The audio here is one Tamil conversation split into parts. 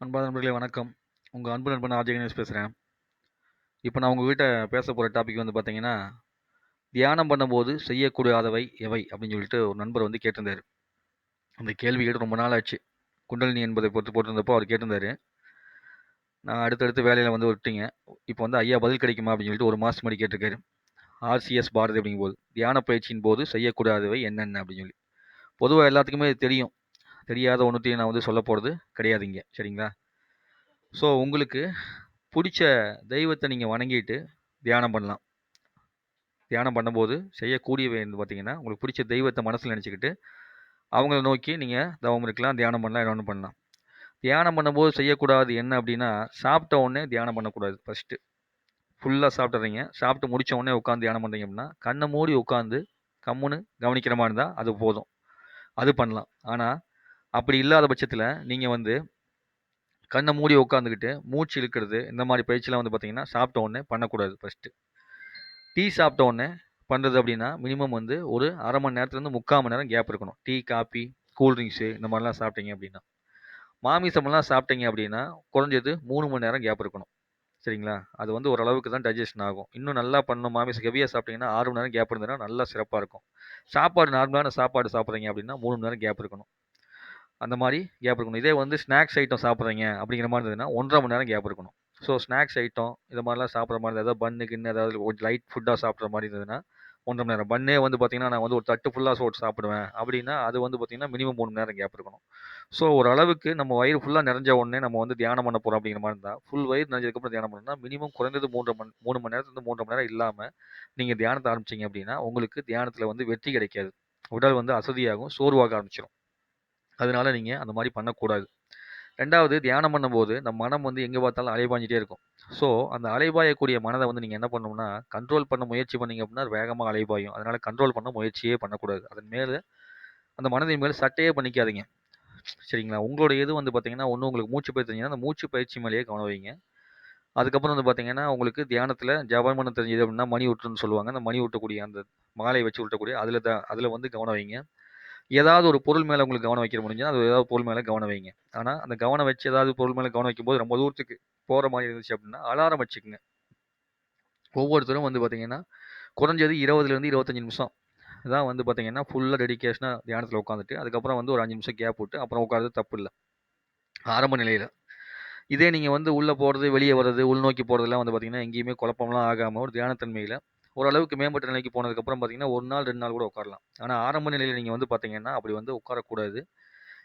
அன்பான நண்பர்களே வணக்கம். உங்கள் அன்பு நண்பன் ஆர்ஜே கணேஷ் பேசுகிறேன் இப்போ நான் உங்ககிட்ட பேச போகிற டாபிக் வந்து பார்த்தீங்கன்னா, தியானம் பண்ணும்போது செய்யக்கூடாதவை எவை? அப்படின்னு சொல்லிட்டு ஒரு நண்பர் வந்து கேட்டிருந்தார் அந்த கேள்வி கேட்டு ரொம்ப நாள் ஆச்சு. குண்டலினி என்பதை பொறுத்து போட்டிருந்தப்போ அவர் கேட்டிருந்தாரு. நான் அடுத்தடுத்து வேலையில் வந்து விட்டீங்க. இப்போ வந்து ஐயா பதில் கிடைக்குமா? அப்படின்னு சொல்லிட்டு 1 மாசத்துக்கு முன்னாடி கேட்டிருக்காரு. ஆர்சிஎஸ் பாரதி அப்படிங்கும்போது, தியான பயிற்சியின் போது செய்யக்கூடாதவை என்னென்ன? அப்படின்னு சொல்லி. பொதுவாக எல்லாத்துக்குமே தெரியும். தெரியாத ஒன்றுத்தையும் நான் வந்து சொல்ல போகிறது கிடையாதுங்க சரிங்களா? ஸோ உங்களுக்கு பிடிச்ச தெய்வத்தை நீங்கள் வணங்கிட்டு தியானம் பண்ணலாம். தியானம் பண்ணும்போது செய்யக்கூடியவை வந்து பார்த்தீங்கன்னா, உங்களுக்கு பிடிச்ச தெய்வத்தை மனசில் நினச்சிக்கிட்டு அவங்கள நோக்கி நீங்கள் தவம் இருக்கலாம், தியானம் பண்ணலாம், என்ன பண்ணலாம். தியானம் பண்ணும்போது செய்யக்கூடாது என்ன அப்படின்னா, சாப்பிட்ட உடனே தியானம் பண்ணக்கூடாது ஃபஸ்ட்டு ஃபுல்லாக சாப்பிட்றீங்க சாப்பிட்டு முடித்த உடனே உட்காந்து தியானம் பண்ணுறீங்க அப்படின்னா, கண்ணை மூடி உட்காந்து கம்முன்னு கவனிக்கிற மாதிரி இருந்தால் அது போதும். அது பண்ணலாம். ஆனால் அப்படி இல்லாத பட்சத்தில் நீங்கள் வந்து கண்ணை மூடி உட்காந்துக்கிட்டு, மூச்சு இழுக்கிறது, இந்த மாதிரி பயிற்சிலாம் வந்து பார்த்தீங்கன்னா, சாப்பிட்ட உடனே பண்ணக்கூடாது ஃபஸ்ட்டு டீ சாப்பிட்ட உடனே பண்ணுறது அப்படின்னா, மினிமம் வந்து ஒரு அரை மணி நேரத்துலேருந்து 3/4 மணி நேரம் கேப் இருக்கணும். டீ, காப்பி, கூல் ட்ரிங்க்ஸு இந்த மாதிரிலாம் சாப்பிட்டீங்க அப்படின்னா. மாமிசம்லாம் சாப்பிட்டீங்க அப்படின்னா, குறைஞ்சது மூணு மணி நேரம் கேப் இருக்கணும். சரிங்களா? அது வந்து ஓரளவுக்கு தான் டைஜஷன் ஆகும். இன்னும் நல்லா பண்ணணும் மாமிசம் ஹெவியாக சாப்பிட்டீங்கன்னா, ஆறு மணி நேரம் கேப் இருந்ததுன்னா நல்லா சிறப்பாக இருக்கும். சாப்பாடு நார்மலான சாப்பாடு சாப்பிட்றீங்க அப்படின்னா, மூணு மணி நேரம் கேப் இருக்கணும். அந்த மாதிரி கேப் இருக்கணும். இதே வந்து ஸ்நாக்ஸ் ஐட்டம் சாப்பிட்றீங்க அப்படிங்கிற மாதிரி இருந்ததுன்னா, 1 1/2 மணி நேரம் கேப் இருக்கணும். ஸோ ஸ்நாக்ஸ் ஐட்டம் இது மாதிரிலாம் சாப்பிட்ற மாதிரி ஏதாவது பன்னு, கின்னு ஏதாவது கொஞ்சம் லைட் ஃபுட்டாக சாப்பிட்ற மாதிரி இருந்ததுன்னா, 1 1/2 மணி நேரம். பன்னே வந்து பார்த்தீங்கன்னா, நான் வந்து ஒரு தட்டு ஃபுல்லாக சோறு சாப்பிடுவேன் அப்படின்னா, அது வந்து பார்த்தீங்கன்னா, மினிமம் மூணு மணி நேரம் கேப் இருக்கணும். ஸோ ஓரளவுக்கு நம்ம வயிறு ஃபுல்லாக நெறஞ்ச உடனே நம்ம வந்து தியானம் பண்ண போகிறோம் அப்படிங்கிற மாதிரி இருந்தால் ஃபுல் வயிறு நெறஞ்சதுக்கப்புறம் தியானம் பண்ணணும்னா, மினிமம் குறைந்தது 3 மணி மூணு மணி நேரத்துலேருந்து 3 1/2 மணி நேரம் இல்லாமல் நீங்கள் தியானத்தை ஆரம்பிச்சீங்க அப்படின்னா, உங்களுக்கு தியானத்தில் வந்து வெற்றி கிடைக்காது. உடல் வந்து அசதியாகும், சோர்வாக ஆரம்பிச்சிடும் அதனால நீங்கள் அந்த மாதிரி பண்ணக்கூடாது. ரெண்டாவது தியானம் பண்ணும்போது, நம்ம மனம் வந்து எங்கே பார்த்தாலும் அலைபாஞ்சிட்டே இருக்கும். ஸோ அந்த அலைபாயக்கூடிய மனதை வந்து நீங்கள் என்ன பண்ணணும்னா, கண்ட்ரோல் பண்ண முயற்சி பண்ணீங்க அப்படின்னா, அது அலைபாயும். அதனால் கண்ட்ரோல் பண்ண முயற்சியே பண்ணக்கூடாது. அதன் மேலே அந்த மனதின் மேலே சட்டையே பண்ணிக்காதீங்க. சரிங்களா? உங்களுடைய இது வந்து பார்த்தீங்கன்னா, ஒன்று உங்களுக்கு மூச்சு பயிற்சி தெரிஞ்சதுன்னா, அந்த மூச்சு பயிற்சி மேலேயே கவனம் வைங்க. அதுக்கப்புறம் வந்து பார்த்தீங்கன்னா, உங்களுக்கு தியானத்தில் ஜபம் பண்ண தெரிஞ்சது அப்படின்னா, மணி ஊட்டுன்னு சொல்லுவாங்க. அந்த மணி ஊட்டக்கூடிய அந்த மாலை வச்சு ஊட்டக்கூடிய அதில் தான் அதில் வந்து கவனம் வைங்க. ஏதாவது ஒரு பொருள் மேலே உங்களுக்கு கவனம் வைக்க முடிஞ்சுன்னா அது ஏதாவது பொருள் மேலே கவனம் வைங்க. ஆனால் அந்த கவனம் வச்சு ஏதாவது பொருள் மேலே கவனம் வைக்கும்போது ரொம்ப தூரத்துக்கு போகிற மாதிரி இருந்துச்சு அப்படின்னா, அலாரம் வச்சுக்கோங்க. ஒவ்வொருத்தரும் வந்து பார்த்தீங்கன்னா, குறைஞ்சது 20லேருந்து 25 நிமிஷம் தான் வந்து பார்த்தீங்கன்னா, ஃபுல்லாக டெடிக்கேஷனாக தியானத்தில் உட்காந்துட்டு, அதுக்கப்புறம் வந்து ஒரு அஞ்சு நிமிஷம் கேப் விட்டு, அப்புறம் உட்காந்து தப்பு இல்லை. ஆரம்ப நிலையில். இதே நீங்கள் வந்து உள்ளே போகிறது வெளியே வர்றது, உள்நோக்கி போகிறதுலாம் வந்து பார்த்தீங்கன்னா, எங்கேயுமே குழப்பம்லாம் ஆகாமல் ஒரு தியானத்தன்மையில் ஓரளவுக்கு மேம்பட்ட நிலைக்கு போனதுக்கப்புறம் பார்த்தீங்கன்னா, ஒரு நாள், ரெண்டு நாள் கூட உட்காரலாம். ஆனால் ஆரம்ப நிலையில் நீங்கள் வந்து பார்த்தீங்கன்னா, அப்படி வந்து உட்காரக்கூடாது.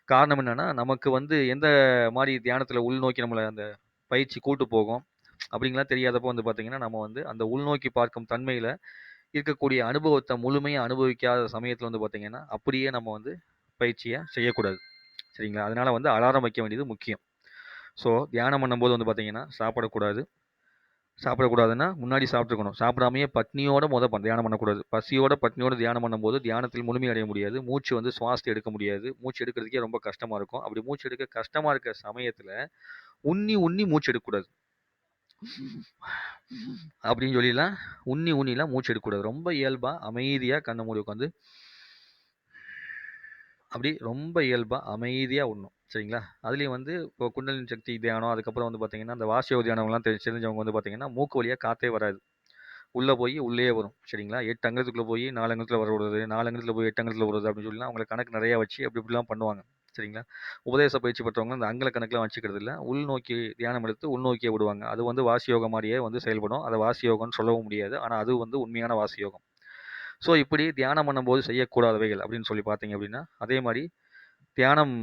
காரணம் என்னென்னா நமக்கு வந்து எந்த மாதிரி தியானத்தில் உள்நோக்கி நம்மளை அந்த பயிற்சி கூட்டு போகும், அப்படிங்கலாம் தெரியாதப்போ வந்து பார்த்தீங்கன்னா, நம்ம வந்து அந்த உள்நோக்கி பார்க்கும் தன்மையில் இருக்கக்கூடிய அனுபவத்தை முழுமையாக அனுபவிக்காத சமயத்தில் வந்து பார்த்தீங்கன்னா, அப்படியே நம்ம வந்து பயிற்சியை செய்யக்கூடாது. சரிங்களா? அதனால் வந்து அலாரம் வைக்க வேண்டியது முக்கியம். ஸோ தியானம் பண்ணும்போது வந்து பார்த்தீங்கன்னா, சாப்பிடக்கூடாது. சாப்பிடக்கூடாதுன்னா, முன்னாடி சாப்பிட்ருக்கணும் சாப்பிடாமையே பட்னியோட முத தியானம் பண்ணக்கூடாது. பசியோட, பட்னியோட தியானம் பண்ணும்போது, தியானத்தில் முழுமை அடைய முடியாது. மூச்சு வந்து சுவாசத்தை எடுக்க முடியாது. மூச்சு எடுக்கிறதுக்கே ரொம்ப கஷ்டமாக இருக்கும். அப்படி மூச்சு எடுக்க கஷ்டமாக இருக்கிற சமயத்தில் உன்னி, உன்னி மூச்சு எடுக்கக்கூடாது. அப்படின்னு சொல்லிலாம் உன்னி, உன்னிலாம் மூச்சு எடுக்கக்கூடாது. ரொம்ப இயல்பாக அமைதியாக கண்ண மூடி உட்காந்து அப்படி ரொம்ப இயல்பாக அமைதியாக உண்ணும் சரிங்களா? அதுலேயும் வந்து இப்போ குண்டலின் சக்தி தியானம், அதுக்கப்புறம் வந்து பார்த்தீங்கன்னா, அந்த வாசியோக தியானம்லாம் தெ தெரிஞ்சவங்க வந்து பார்த்தீங்கன்னா, மூக்கு வழியாக காத்தே வராது. உள்ளே போய் உள்ளே வரும். சரிங்களா? எட்டு அங்கத்துக்குள்ளே போய் நாலு அங்கத்தில் வர விடுறது, நாலு அங்கத்தில் போய் எட்டு அங்கத்தில் விடுறது அப்படின்னு சொல்லி அவங்களை கணக்கு நிறையா வச்சு அப்படி இப்படிலாம் பண்ணுவாங்க. சரிங்களா? உபதேச பயிற்சி பெற்றவங்க அந்த அங்கல கணக்கெலாம் வச்சுக்கிறது இல்லை உள்நோக்கி தியானம் எடுத்து உள்நோக்கியே விடுவாங்க. அது வந்து வாசியோகம் மாதிரியே வந்து செயல்படும். அத வாசியோகம்னு சொல்லவும் முடியாது. ஆனால் அது வந்து உண்மையான வாசியோகம். ஸோ இப்படி தியானம் பண்ணும்போது செய்யக்கூடாதவைகள் அப்படின்னு சொல்லி பார்த்தீங்க அப்படின்னா, அதே மாதிரி தியானம்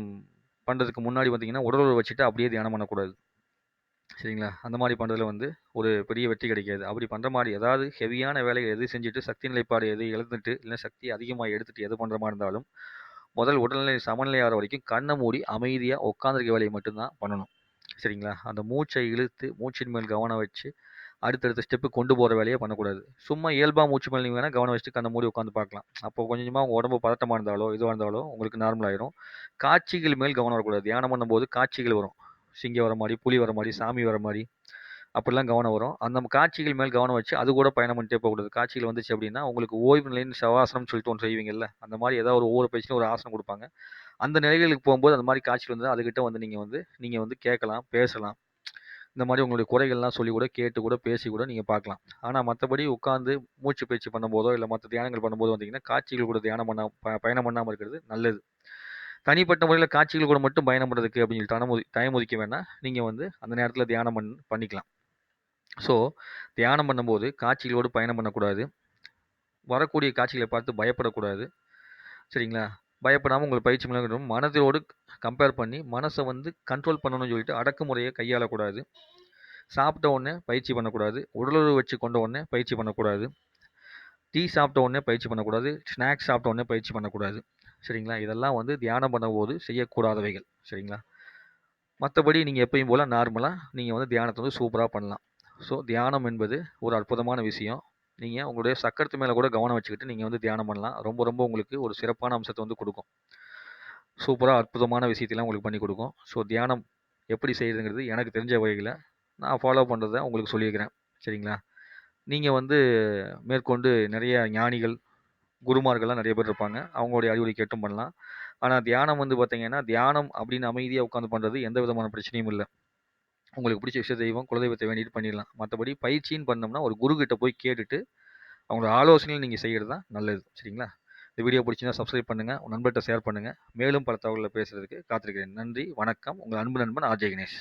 பண்ணுறதுக்கு முன்னாடி பார்த்தீங்கன்னா, உடல் உறவு வச்சுட்டு அப்படியே தியானம் பண்ணக்கூடாது. சரிங்களா? அந்த மாதிரி பண்ணுறதுல வந்து ஒரு பெரிய வெற்றி கிடைக்காது. அப்படி பண்ணுற மாதிரி ஏதாவது ஹெவியான வேலைகள் எது செஞ்சுட்டு, சக்தி நிலைப்பாடு எது இழந்துட்டு, இல்லை சக்தி அதிகமாக எடுத்துட்டு எது பண்ணுற மாதிரி இருந்தாலும், முதல் உடல்நிலை சமநிலை ஆகிற வரைக்கும் கண்ணை மூடி அமைதியாக உட்காந்துருக்க வேலையை மட்டும்தான் பண்ணணும். சரிங்களா? அந்த மூச்சை இழுத்து, மூச்சின் மேல் கவனம் வச்சு, அடுத்தடுத்த ஸ்டெப்பு கொண்டு போகிற வேலையை பண்ணக்கூடாது. சும்மா இயல்பாக மூச்சு மேலே நீங்கள் வேணால் கவனம் வச்சுட்டு கண்ணை மூடி உட்காந்து பார்க்கலாம். அப்போ கொஞ்சமாக உங்கள் உடம்பு பதட்டமாக இருந்தாலோ, இதுவாக இருந்தாலோ உங்களுக்கு நார்மல் ஆயிரும். காட்சிகள் மேல் கவனம் வரக்கூடாது. தியானம் பண்ணும்போது காட்சிகள் வரும். சிங்கம் வர மாதிரி புலி வர மாதிரி சாமி வர மாதிரி அப்படிலாம் கவனம் வரும். அந்த காட்சிகள் மேல் கவனம் வச்சு, அது கூட பயணம் பண்ணிட்டே போகக்கூடாது. காட்சிகள் வந்துச்சு அப்படின்னா, உங்களுக்கு ஓய்வு நிலைன்னு சவாசனம்னு சொல்லிட்டு ஒன்று செய்வீங்கல்ல, அந்த மாதிரி ஏதாவது ஒரு ஒவ்வொரு பயிற்சியிலும் ஒரு ஆசனம் கொடுப்பாங்க அந்த நிலைகளுக்கு போகும்போது அந்த மாதிரி காட்சிகள் வந்து அதுக்கிட்ட வந்து நீங்கள் வந்து நீங்கள் வந்து கேட்கலாம், பேசலாம். இந்த மாதிரி உங்களுடைய குறைகள்லாம் சொல்லி கூட கேட்டு கூட பேசி கூட நீங்கள் பார்க்கலாம். ஆனால் மற்றபடி உட்காந்து மூச்சு பயிற்சி பண்ணும்போதோ, இல்லை மற்ற தியானங்கள் பண்ணும்போதோ வந்தீங்கன்னா, காட்சிகள் கூட தியானம் பண்ண பயணம் பண்ணாமல் இருக்கிறது நல்லது. தனிப்பட்ட முறையில் காட்சிகள் கூட மட்டும் பயணம் பண்ணுறதுக்கு அப்படின்னு சொல்லி தனம் டைம் ஒதுக்க வேணால் நீங்கள் வந்து அந்த நேரத்தில் தியானம் பண் பண்ணிக்கலாம். ஸோ, தியானம் பண்ணும்போது காட்சிகளோடு பயணம் பண்ணக்கூடாது. வரக்கூடிய காட்சிகளை பார்த்து பயப்படக்கூடாது. சரிங்களா? பயப்படாமல் உங்கள் பயிற்சி மேலும் மனதோடு கம்பேர் பண்ணி, மனசை வந்து கண்ட்ரோல் பண்ணணும்னு சொல்லிட்டு அடக்குமுறையை கையாளக்கூடாது. சாப்பிட்ட உடனே பயிற்சி பண்ணக்கூடாது. உடலுறவு வச்சு கொண்ட உடனே பயிற்சி பண்ணக்கூடாது. டீ சாப்பிட்ட உடனே பயிற்சி பண்ணக்கூடாது. ஸ்நாக்ஸ் சாப்பிட்ட உடனே பயிற்சி பண்ணக்கூடாது. சரிங்களா? இதெல்லாம் வந்து தியானம் பண்ணும்போது செய்யக்கூடாதவைகள். சரிங்களா? மற்றபடி நீங்கள் எப்பயும் போல் நார்மலாக நீங்கள் வந்து தியானத்தை வந்து சூப்பராக பண்ணலாம். ஸோ, தியானம் என்பது ஒரு அற்புதமான விஷயம். நீங்கள் உங்களுடைய சக்கரத்து மேலே கூட கவனம் வச்சுக்கிட்டு நீங்கள் வந்து தியானம் பண்ணலாம். ரொம்ப ரொம்ப உங்களுக்கு ஒரு சிறப்பான அம்சத்தை வந்து கொடுக்கும் சூப்பராக அற்புதமான விஷயத்தைலாம் உங்களுக்கு பண்ணி கொடுக்கும் ஸோ, தியானம் எப்படி செய்கிறதுங்கிறது எனக்கு தெரிஞ்ச வகையில் நான் ஃபாலோ பண்ணுறத உங்களுக்கு சொல்லியிருக்கிறேன். சரிங்களா? நீங்கள் வந்து மேற்கொண்டு நிறைய ஞானிகள், குருமார்கள்லாம் நிறைய பேர் இருப்பாங்க. அவங்களுடைய அறிவுரை கேட்டும் பண்ணலாம். ஆனால் தியானம் வந்து பார்த்திங்கன்னா தியானம் அப்படின்னு அமைதியாக உட்காந்து பண்ணுறது எந்த விதமான பிரச்சனையும் இல்லை உங்களுக்கு பிடிச்ச விஷய தெய்வம், குலதெய்வத்தை வேண்டிட்டு பண்ணிடலாம். மற்றபடி பயிற்சின்னு பண்ணோம்னா, ஒரு குரு போய் கேட்டுட்டு, அவங்களோட ஆலோசனையில் நீங்கள் செய்கிறது தான் நல்லது. சரிங்களா? இந்த வீடியோ பிடிச்சிங்கன்னா சப்ஸ்கிரைப் பண்ணுங்கள் உங்கள் நண்பர்கிட்ட ஷேர் பண்ணுங்கள் மேலும் பல தகவல்களை பேசுகிறதுக்கு காத்திருக்கிறேன். நன்றி, வணக்கம். உங்கள் அன்பு நண்பன் ஆர்.ஜே. கணேஷ்.